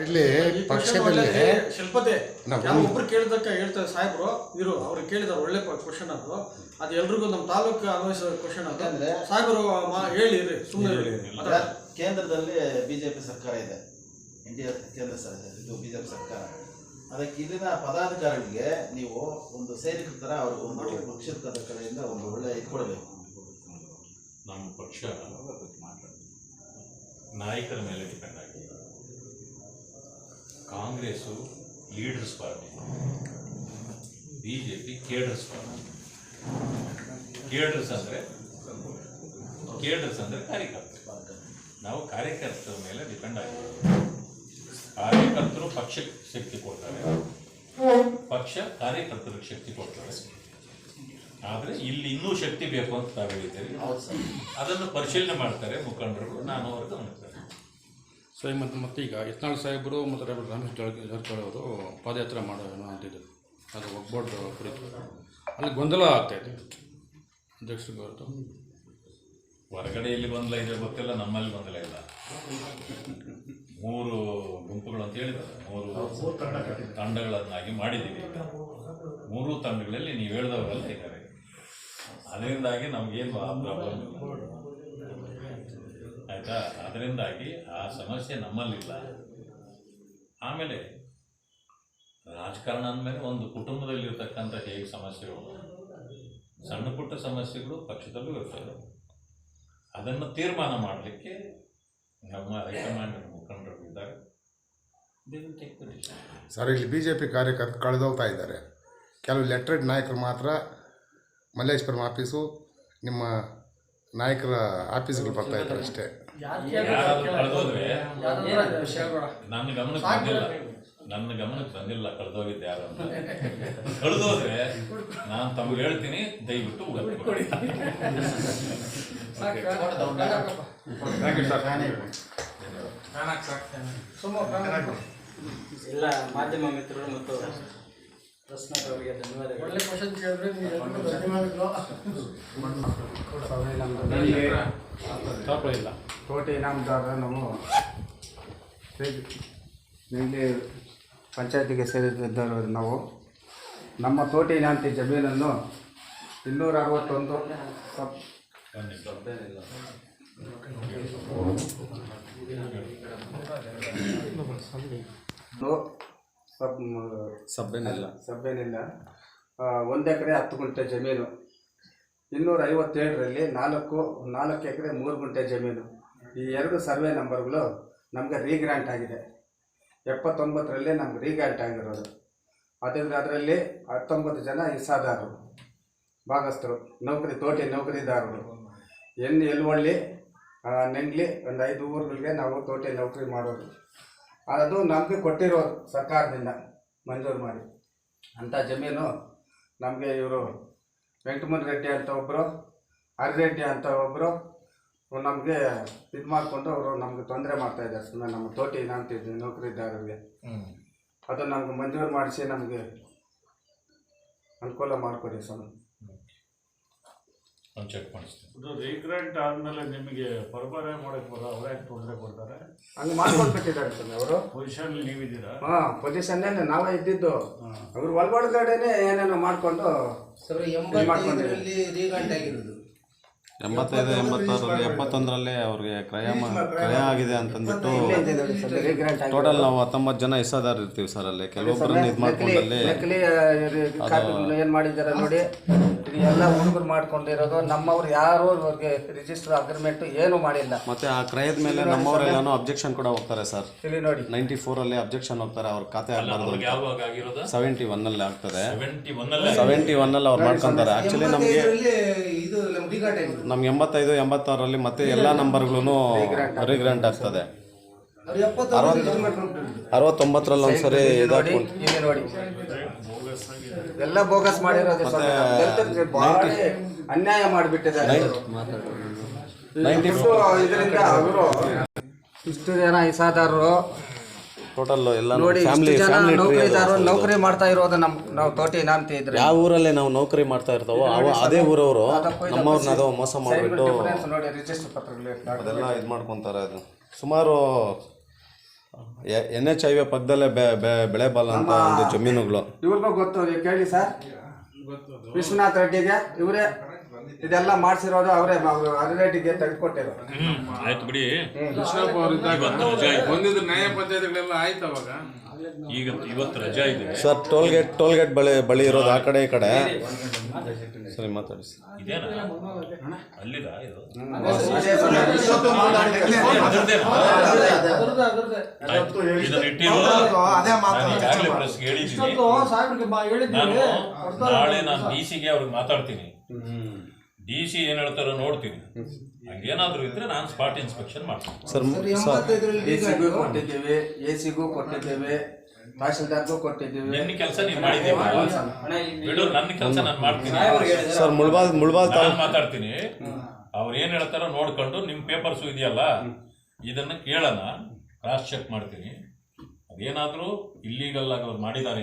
ಇಲ್ಲಿ ಪಕ್ಷದಲ್ಲಿ ಶಿಲ್ಪತೆ ಒಬ್ರು ಕೇಳಿದಕ್ಕೆ ಹೇಳ್ತಾರೆ ಸಾಹೇಬ್ರು ಇರು ಅವ್ರಿಗೆ ಕೇಳಿದಾರೆ ಒಳ್ಳೆ ಕ್ವಶನ್ ಅದು. ಅದು ಎಲ್ರಿಗೂ ನಮ್ಮ ತಾಲೂಕು ಅನ್ವಯಿಸೋ ಕ್ವಶನ್ ಅಂತ ಅಂದ್ರೆ ಸಾಹೇಬರು ಹೇಳಿ ಸುಮ್ಮನೆ ಹೇಳಿ ಕೇಂದ್ರದಲ್ಲಿ ಬಿಜೆಪಿ ಸರ್ಕಾರ ಇದೆ. ಇಂಡಿಯಾ ಕೇಂದ್ರ ಸರ್ಕಾರ ಇದು ಬಿಜೆಪಿ ಸರ್ಕಾರ. ಅದಕ್ಕೆ ಇಲ್ಲಿನ ಪದಾಧಿಕಾರಿಗಳಿಗೆ ನೀವು ಒಂದು ಸೈನಿಕರ ತರ ಅವ್ರಿಗೆ ಒಂದು ಪಕ್ಷದ ಕಡೆಯಿಂದ ಒಂದು ಒಳ್ಳೆ ಇಟ್ಕೊಳ್ಬೇಕು ನಮ್ಮ ಪಕ್ಷ ನಾಯಕರ ಮೇಲೆ ಡಿಪೆಂಡ್ ಆಗಿದೆ Congress leaders party B J P cadres party cadres ಅಂದರೆ ಕೇಡರ್ಸ್ ಅಂದರೆ ಕಾರ್ಯಕರ್ತರು. ನಾವು ಕಾರ್ಯಕರ್ತರ ಮೇಲೆ ಡಿಪೆಂಡ್ ಆಗಿದ್ದೀವಿ. ಕಾರ್ಯಕರ್ತರು ಪಕ್ಷಕ್ಕೆ ಶಕ್ತಿ ಕೊಡ್ತಾರೆ. ಪಕ್ಷ ಕಾರ್ಯಕರ್ತರಿಗೆ ಶಕ್ತಿ ಕೊಡ್ತಾರೆ. ಆದರೆ ಇಲ್ಲಿ ಇನ್ನೂ ಶಕ್ತಿ ಬೇಕು ಅಂತ ತಾವು ಹೇಳಿದ್ದೇವೆ ಅದನ್ನು ಪರಿಶೀಲನೆ ಮಾಡ್ತಾರೆ ಮುಖಂಡರು ನಾನು ಅವ್ರ ಗಮನಿಸ್ತೇನೆ ಸೊ ಮತ್ತು ಮತ್ತು ಈಗ ಯತ್ನಾಳ್ ಸಾಹೇಬರು ಮತ್ತು ರೈಬರ್ ರಮೇಶ್ ಜಾರಕಿ- ಜಾರಕಿಹೊಳಿ ಅವರು ಪಾದಯಾತ್ರೆ ಮಾಡೋಣ ಅಂತಿದ್ರು. ಅದು ಒಗ್ಬೋರ್ಡ್ ಕುರಿತು. ಅಲ್ಲಿ ಗೊಂದಲ ಆಗ್ತಾ ಇದೆ. ಅಧ್ಯಕ್ಷರಿಗೆ ಹೊರತು ಹೊರಗಡೆ ಇಲ್ಲಿ ಗೊಂದಲ ಇದೆ ಗೊತ್ತಿಲ್ಲ, ನಮ್ಮಲ್ಲಿ ಗೊಂದಲ ಇಲ್ಲ. ಮೂರು ಗುಂಪುಗಳು ಅಂತ ಹೇಳಿದ್ದಾರೆ ಮೂರು ತಂಡಗಳನ್ನಾಗಿ ಮಾಡಿದ್ದೀವಿ. ಮೂರು ತಂಡಗಳಲ್ಲಿ ನೀವು ಹೇಳಿದವರೆಲ್ಲ ಇದ್ದಾರೆ. ಅದರಿಂದಾಗಿ ನಮಗೇನು ಪ್ರಾಬ್ಲಮ್ ಇಲ್ಲ. ಆಯಿತಾ? ಅದರಿಂದಾಗಿ ಆ ಸಮಸ್ಯೆ ನಮ್ಮಲ್ಲಿಲ್ಲ. ಆಮೇಲೆ ರಾಜಕಾರಣ ಅಂದಮೇಲೆ ಒಂದು ಕುಟುಂಬದಲ್ಲಿರ್ತಕ್ಕಂಥ ಹೇಗೆ ಸಮಸ್ಯೆಗಳು? ಸಣ್ಣ ಪುಟ್ಟ ಸಮಸ್ಯೆಗಳು ಪಕ್ಷದಲ್ಲೂ ಇರ್ತವೆ. ಅದನ್ನು ತೀರ್ಮಾನ ಮಾಡಲಿಕ್ಕೆ ನಮ್ಮ ಹೈಕಮಾಂಡ್ ಮುಖಂಡರು ಇದ್ದಾರೆ. ಸರ್, ಇಲ್ಲಿ ಬಿ ಜೆ ಪಿ ಕಾರ್ಯಕರ್ತರು ಕಳೆದೋಗ್ತಾ ಇದ್ದಾರೆ. ಕೆಲವು ಲೆಟ್ರೆಡ್ ನಾಯಕರು ಮಾತ್ರ ಮಲ್ಲೇಶ್ವರಂ ಆಫೀಸು ನಿಮ್ಮ ನಾಯಕರ ಆಫೀಸ್ಗಳು ಬರ್ತಾ ಇದ್ದಾರೆ ಅಷ್ಟೇ. ನನ್ನ ಗಮನಕ್ಕೆ ಬಂದಿಲ್ಲ. ನನ್ನ ಗಮನಕ್ಕೆ ಬಂದಿಲ್ಲ ಕಳೆದೋಗಿದ್ದು ಯಾರು ಅಂತ. ಕಳೆದೋದ್ರೆ ನಾನು ತಮಗೆ ಹೇಳ್ತೀನಿ ದಯವಿಟ್ಟು ಇಲ್ಲ ಕೊಡಿ. ಮಾಧ್ಯಮ ಮಿತ್ರರು ಮತ್ತು ಪ್ರಶ್ನಕ್ ಅವರಿಗೆ ಧನ್ಯವಾದಗಳು ಒಳ್ಳೆ ಕ್ವಶನ್ ಕೇಳಿದ್ರೆ ನೀವು ಎಲ್ರಿಗೂ ಧನ್ಯವಾದಗಳು ತಾಪ ಇಲ್ಲ. ಕೋಟಿ ಇನಾಮದಾರ ನಾವು ಇಲ್ಲಿ ಪಂಚಾಯತಿಗೆ ಸೇರಿದ್ದರು ನಾವು. ನಮ್ಮ ತೋಟಿ ಇನಾಮತಿ ಜಮೀನನ್ನು. ಇನ್ನೂರ ಅರವತ್ತೊಂದು ಸಬ್ ಒಂದ್ ನಿಮಿಷ. ಒಂದು ಸಬ್ ಸಬ್ಬೇನಿಲ್ಲ ಸಬ್ಬೇನಿಲ್ಲ ಒಂದು ಎಕರೆ ಹತ್ತು ಗುಂಟೆ ಜಮೀನು. ಇನ್ನೂರ ಐವತ್ತೇಳರಲ್ಲಿ ನಾಲ್ಕು ನಾಲ್ಕು ಎಕರೆ ಮೂರು ಗುಂಟೆ ಜಮೀನು. ಈ ಎರಡು ಸರ್ವೆ ನಂಬರ್ಗಳು ನಮಗೆ ರೀಗ್ರಾಂಟ್ ಆಗಿದೆ. ಎಪ್ಪತ್ತೊಂಬತ್ತರಲ್ಲಿ ನಮ್ಗೆ ರೀಗ್ರಾಂಟ್ ಆಗಿರೋದು. ಅದರಿಂದ ಅದರಲ್ಲಿ ಹತ್ತೊಂಬತ್ತು ಜನ ಇಸಾದಾರರು ಭಾಗಸ್ಥರು ನೌಕರಿ ತೋಟಿ ನೌಕರಿದಾರರು. ಎಣ್ಣೆ ಎಲ್ವಳ್ಳಿ ನೆಂಗ್ಲಿ ಒಂದು ಐದು ಊರುಗಳಿಗೆ ನಾವು ತೋಟಿ ನೌಕರಿ ಮಾಡೋದು. ಅದು ನಮಗೆ ಕೊಟ್ಟಿರೋದು ಸರ್ಕಾರದಿಂದ ಮಂಜೂರು ಮಾಡಿ. ಅಂಥ ಜಮೀನು ನಮಗೆ ಇವರು ವೆಂಕಟಮನ್ ರೆಡ್ಡಿ ಅಂತ ಒಬ್ಬರು ಹರಿರೆಡ್ಡಿ ಅಂತ ಒಬ್ಬರು ನಮಗೆ ಇದು ಮಾಡಿಕೊಂಡು ಅವರು ನಮಗೆ ತೊಂದರೆ ಮಾಡ್ತಾ ಇದ್ದಾರೆ. ಸುಮ್ಮನೆ ನಮ್ಮ ತೋಟಿ ಅಂತಿದ್ವಿ ನೌಕರಿದಾರರಿಗೆ ಅದು ನಮ್ಗೆ ಮಂಜೂರು ಮಾಡಿಸಿ ನಮಗೆ ಅನುಕೂಲ ಮಾಡಿಕೊಡಿ ಸ್ವಾಮಿ. ಒಂದು ಚೆಕ್ ಮಾಡಿಸ್ತೀನಿ ಇದು ರೀಗ್ರೆಂಟ್ ಆದಮೇಲೆ ನಿಮಗೆ ಪರಬಾರೆ ಮಾಡಕ್ ಬರೋ ಅವರೇ ತೊಂದರೆ ಕೊಡ್ತಾರೆ. ಹಂಗೆ ಮಾಡ್ಕೊಂಡ್ಬಿಟ್ಟಿದ್ದಾರೆ ಸ್ವಾಮಿ ಅವರು. ಪೊಸಿಷನ್ ನೀವಿದ್ದೀರಾ? ಹಾಂ ಪೊಸಿಷನ್ನೇ ನಾವೇ ಇದ್ದಿದ್ದು. ಅವರು ಒಳಗಡೆನೆ ಏನೇನೋ ಮಾಡಿಕೊಂಡು ಸರ್ ಎಂಬತ್ತೈದರಲ್ಲಿ ರೀಗಂಟ್ ಆಗಿರೋದು. ಎಂಬತ್ತೈದು ಎಂಬತ್ತಾರರಲ್ಲಿ ಎಪ್ಪತ್ತೊಂದರಲ್ಲಿ ಅವ್ರಿಗೆ ಕ್ರಯ ಮಾ- ಕ್ರಯ ಆಗಿದೆ ಅಂತಂದ್ಬಿಟ್ಟು ಟೋಟಲ್ ನಾವು ಹತ್ತೊಂಬತ್ತು ಜನ ಇಸಾದಾರ ಇರ್ತೀವಿ ಸರ್ ಅಲ್ಲಿ. ಕೆಲವೊಬ್ಬರನ್ನ ಇದು ಮಾಡ್ಕೊಂಡಲ್ಲಿ ನಕಲಿ ಏನು ಮಾಡಿದ್ದಾರೆ ನೋಡಿ ಎಲ್ಲ ಹುಡುಗರು ಮಾಡ್ಕೊಂಡಿರೋದು ನಮ್ಮವ್ರು ಯಾರು ಅವ್ರಿಗೆ ರಿಜಿಸ್ಟರ್ ಅಗ್ರಿಮೆಂಟ್ ಏನು ಮಾಡಿಲ್ಲ. ಮತ್ತೆ ಆ ಕ್ರಯದ ಮೇಲೆ ನಮ್ಮವರೆಲ್ಲಾನು ಅಬ್ಜೆಕ್ಷನ್ ಕೂಡ ಹೋಗ್ತಾರೆ ಸರ್ ಇಲ್ಲಿ ನೋಡಿ. ನೈಂಟಿ ಅಲ್ಲಿ ಅಬ್ಜೆಕ್ಷನ್ ಹೋಗ್ತಾರೆ ಅವ್ರ ಖಾತೆ ಸೆವೆಂಟಿ ಒನ್ ಯಾವಾಗ ಆಗಿರೋದು? ಸೆವೆಂಟಿ ಒನ್ನಲ್ಲಿ ಆಗ್ತದೆ ಸೆವೆಂಟಿ ಒನ್ ಸೆವೆಂಟಿ ಒನ್ನಲ್ಲಿ ಅವ್ರು ಮಾಡ್ಕೊಂತಾರೆ. ಆಕ್ಚುಲಿ ನಮಗೆ ಇದು ನಮ್ಗೆ ಎಂಬತ್ತೈದು ಎಂಬತ್ತಾರರಲ್ಲಿ ಮತ್ತೆ ಎಲ್ಲ ನಂಬರ್ಗಳು ರೀಗ್ರಾಂಟ್ ಆಗ್ತದೆ. ಅರವತ್ತೊಂಬತ್ತರಲ್ಲಿ ಒಂದ್ಸರಿ ಇದಾಕೊಂಡು ಎಲ್ಲ ಬೋಗಸ್ ಮಾಡಿರೋದು ಅನ್ಯಾಯ ಮಾಡಿಬಿಟ್ಟಿದ್ದಾರೆ. ನೈಂಟಿ ಇದರಿಂದ ಅವರು ಇಷ್ಟು ಜನ ಇಸಾದಾರರು ಟೋಟಲ್ ಎಲ್ಲ ನೋಡಿ ಇಷ್ಟು ಫ್ಯಾಮಿಲಿ ಜನ ಫ್ಯಾಮಿಲಿ ನೌಕರಿ ಮಾಡ್ತಾ ಇರೋದು ನಮ್ ನಾವು ತೋಟಿ ನಾಂತಿ ಇದ್ರೆ. ಯಾವ ಊರಲ್ಲೇ ನಾವು ನೌಕರಿ ಮಾಡ್ತಾ ಇರ್ತಾವೋ ಅವ ಅದೇ ಊರವರು. ನಮ್ಮವ್ರನ್ನ ಅದೋ ಮೋಸ ಮಾಡಿಬಿಟ್ಟು ಡಿಫರೆನ್ಸ್ ನೋಡಿ ರಿಜಿಸ್ಟರ್ ಪತ್ರಗಳು ಅದೆಲ್ಲ ಇದು. ಮಾಡ್ಕೊತಾರೆ ಅದು. ಸುಮಾರು ಎನ್ ಎಚ್ ಹೈವೇ ಪಕ್ಕದಲ್ಲೇ ಬೆ- ಬೆ- ಬೆಳೆಬಾಲ ಅಂತ ಒಂದು ಜಮೀನುಗಳು. ಇವ್ರಿಗೂ ಗೊತ್ತು ನೀವು ಕೇಳಿ ಸರ್. ವಿಶ್ವನಾಥ್ ರೆಡ್ಡಿಗೆ ಇವರೇ ಇದೆಲ್ಲ ಮಾಡಿಸಿರೋದು ಅವರೇ ರೆಡ್ಡಿಗೆ ತೆಗೆದುಕೊಟ್ಟಿರೋ ಆಯ್ತು ಬಿಡಿ. ಕೃಷ್ಣಪ್ಪ ಅವರು ಇದ್ದಾಗ ನ್ಯಾಯ ಪಂಚಾಯತ್ಗಳೆಲ್ಲ ಆಯ್ತು ಅವಾಗ. ಈಗ ಇವತ್ತು ರಜಾ ಇದೆ. Sir toll gate toll gate ಬಳಿ ಬಳಿ ಇರೋದು ಆ ಕಡೆ ಈ ಕಡೆ. ಸರಿ ಮಾತಾಡಿ. ನಾಳೆ ನಾನು ಡಿ ಸಿಗೆ ಅವ್ರಿಗೆ ಮಾತಾಡ್ತೀನಿ. ಡಿ ಸಿ ಏನ್ ಹೇಳ್ತಾರೋ ನೋಡ್ತೀನಿ. ಹಂಗೇನಾದ್ರೂ ಇದ್ರೆ ನಾನು ಸ್ಪಾಟ್ ಇನ್ಸ್ಪೆಕ್ಷನ್ ಮಾಡ್ತೀನಿ. ಸರ್ ಕೊಟ್ಟಿದ್ದೇವೆ ಡಿ ಸಿಗೂ ಕೊಟ್ಟಿದ್ದೀವಿ ಎ ಸಿಗೂ ಕೊಟ್ಟಿದ್ದೀವಿ. ತಹಶೀಲ್ದಾರ್ಗೂ ಕೊಟ್ಟಿದ್ದೀವಿ ನಿನ್ನ ಕೆಲಸ ನೀನ್ ಮಾಡಿದ್ದೀವಿ ಅಣ್ಣ ಇಲ್ಲಿ ಬಿಡು ನನ್ನ ಕೆಲಸ ನಾನು ಮಾಡ್ತೀನಿ. ಸಾಹೇಬ್ರಿಗೆ ಹೇಳಿದ್ರೆ ಸರ್ ಮುಳ್ಬಾಲ್ ಮುಳ್ಬಾಲ್ ನಾನು ತಾಲೂಕು ಮಾತಾಡ್ತೀನಿ. ಅವ್ರು ಏನ್ ಹೇಳ್ತಾರೋ ನೋಡ್ಕೊಂಡು ನಿಮ್ ಪೇಪರ್ಸ್ ಇದೆಯಲ್ಲ ಇದನ್ನ ಕೇಳೋಣ. ಕ್ರಾಸ್ ಚೆಕ್ ಮಾಡ್ತೀನಿ. ಅದೇನಾದ್ರೂ ಇಲ್ಲೀಗಲ್ ಆಗಿ ಅವ್ರು ಮಾಡಿದ್ದಾರೆ